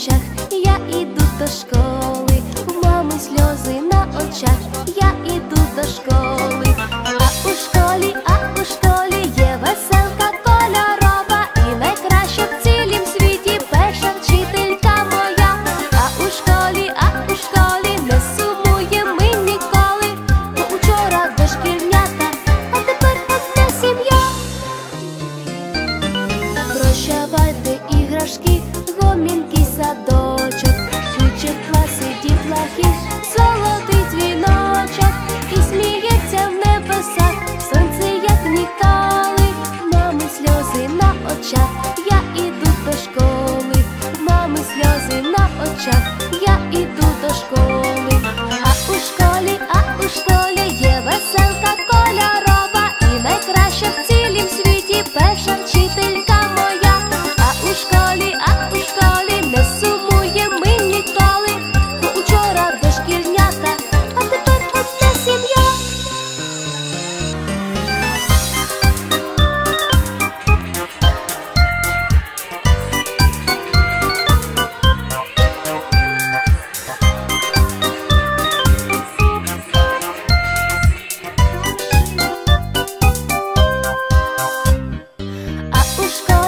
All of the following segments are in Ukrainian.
очах, я іду до школи, в мами сльози на очах, я іду до школи, а у школі, а у школі є веселка кольорова, і найкраща в цілім світі перша вчителька моя. А у школі, а у школі не сумуємо ми ніколи, бо учора дошкільнята, а тепер одна сім'я. Прощавайте іграшки, гомінки, садочок,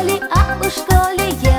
школі, а у школі є.